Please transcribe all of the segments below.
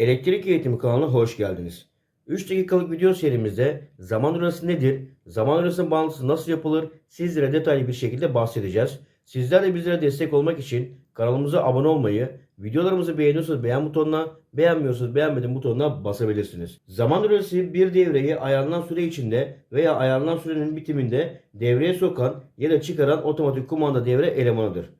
Elektrik Eğitimi kanalına hoş geldiniz. 3 dakikalık video serimizde zaman hırası nedir, zaman hırasının bağlantısı nasıl yapılır sizlere detaylı bir şekilde bahsedeceğiz. Sizler de bizlere destek olmak için kanalımıza abone olmayı, videolarımızı beğeniyorsanız beğen butonuna, beğenmiyorsanız beğenmedim butonuna basabilirsiniz. Zaman hırası bir devreyi ayarlanan süre içinde veya ayarlanan sürenin bitiminde devreye sokan ya da çıkaran otomatik kumanda devre elemanıdır.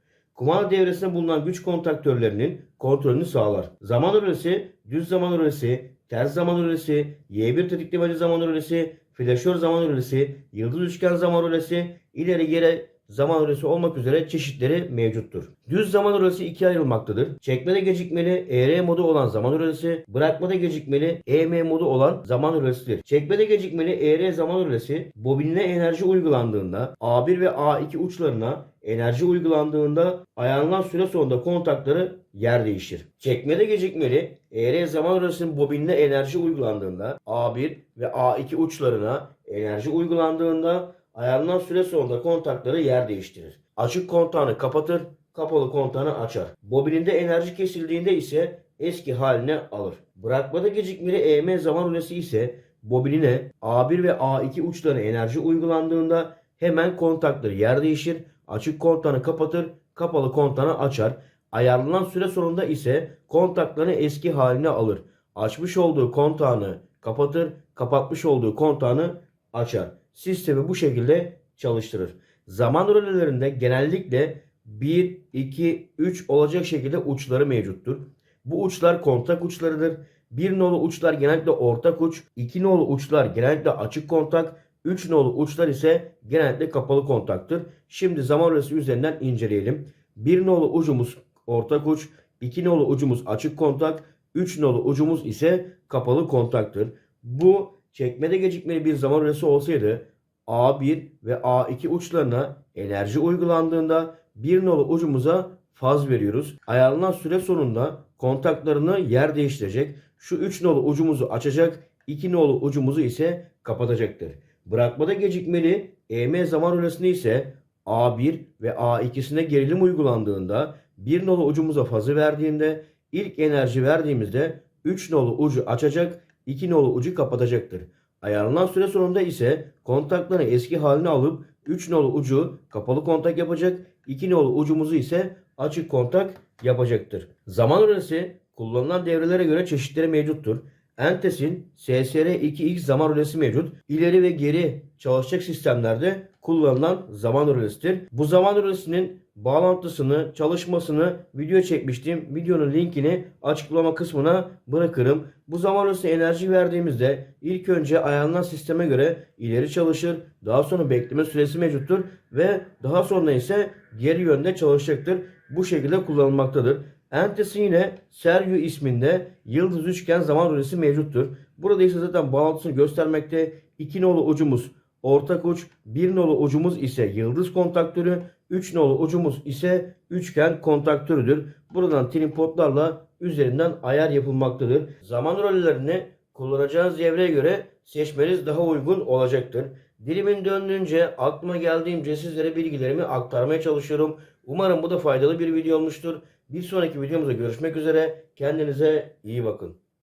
Kumanda devresinde bulunan güç kontaktörlerinin kontrolünü sağlar. Zaman öresi, düz zaman öresi, ters zaman öresi, Y1 tetiklemeci zaman öresi, flaşör zaman öresi, yıldız üçgen zaman öresi, ileri geri zaman öresi olmak üzere çeşitleri mevcuttur. Düz zaman öresi ikiye ayrılmaktadır. Çekmede gecikmeli ER modu olan zaman öresi, bırakmada gecikmeli EM modu olan zaman öresidir. Çekmede gecikmeli ER zaman öresi, bobinine enerji uygulandığında A1 ve A2 uçlarına enerji uygulandığında ayarlanan süre sonunda kontakları yer değişir. Çekmede gecikmeli ER zaman öresinin bobinine enerji uygulandığında A1 ve A2 uçlarına enerji uygulandığında ayarlanan süre sonunda kontakları yer değiştirir. Açık kontağını kapatır, kapalı kontağını açar. Bobininde enerji kesildiğinde ise eski haline alır. Bırakmada gecikmeli EM zaman üresi ise bobinine A1 ve A2 uçlarına enerji uygulandığında hemen kontakları yer değişir. Açık kontağını kapatır, kapalı kontağını açar. Ayarlanan süre sonunda ise kontaklarını eski haline alır. Açmış olduğu kontağını kapatır, kapatmış olduğu kontağını açar. Sistemi bu şekilde çalıştırır. Zaman rölelerinde genellikle 1, 2, 3 olacak şekilde uçları mevcuttur. Bu uçlar kontak uçlarıdır. 1 nolu uçlar genellikle ortak uç, 2 nolu uçlar genellikle açık kontak, 3 nolu uçlar ise genellikle kapalı kontaktır. Şimdi zaman rölesi üzerinden inceleyelim. 1 nolu ucumuz ortak uç, 2 nolu ucumuz açık kontak, 3 nolu ucumuz ise kapalı kontaktır. Bu çekmede gecikmeli bir zaman rölesi olsaydı A1 ve A2 uçlarına enerji uygulandığında 1 nolu ucumuza faz veriyoruz. Ayarlanan süre sonunda kontaklarını yer değiştirecek. Şu 3 nolu ucumuzu açacak. 2 nolu ucumuzu ise kapatacaktır. Bırakmada gecikmeli EM zaman rölesinde ise A1 ve A2'sine gerilim uygulandığında 1 nolu ucumuza fazı verdiğinde ilk enerji verdiğimizde 3 nolu ucu açacak, 2 nolu ucu kapatacaktır. Ayarlanan süre sonunda ise kontaklarını eski haline alıp 3 nolu ucu kapalı kontak yapacak, 2 nolu ucumuzu ise açık kontak yapacaktır. Zaman rölesi kullanılan devrelere göre çeşitleri mevcuttur. Entes'in SSR2X zaman rölesi mevcut. İleri ve geri çalışacak sistemlerde kullanılan zaman rölesidir. Bu zaman rölesinin bağlantısını, çalışmasını video çekmiştim. Videonun linkini açıklama kısmına bırakırım. Bu zaman rölesi enerji verdiğimizde ilk önce ayarlanan sisteme göre ileri çalışır. Daha sonra bekleme süresi mevcuttur ve daha sonra ise geri yönde çalışacaktır. Bu şekilde kullanılmaktadır. Entes'in yine Seryu isminde yıldız üçgen zaman rölesi mevcuttur. Burada ise zaten bağlantısını göstermekte. 2 nolu ucumuz ortak uç, 1 nolu ucumuz ise yıldız kontaktörü, 3 nolu ucumuz ise üçgen kontaktörüdür. Buradan tripodlarla üzerinden ayar yapılmaktadır. Zaman röllerini kullanacağınız devreye göre seçmeniz daha uygun olacaktır. Dilimin döndüğünce aklıma geldiğince sizlere bilgilerimi aktarmaya çalışıyorum. Umarım bu da faydalı bir video olmuştur. Bir sonraki videomuzda görüşmek üzere. Kendinize iyi bakın.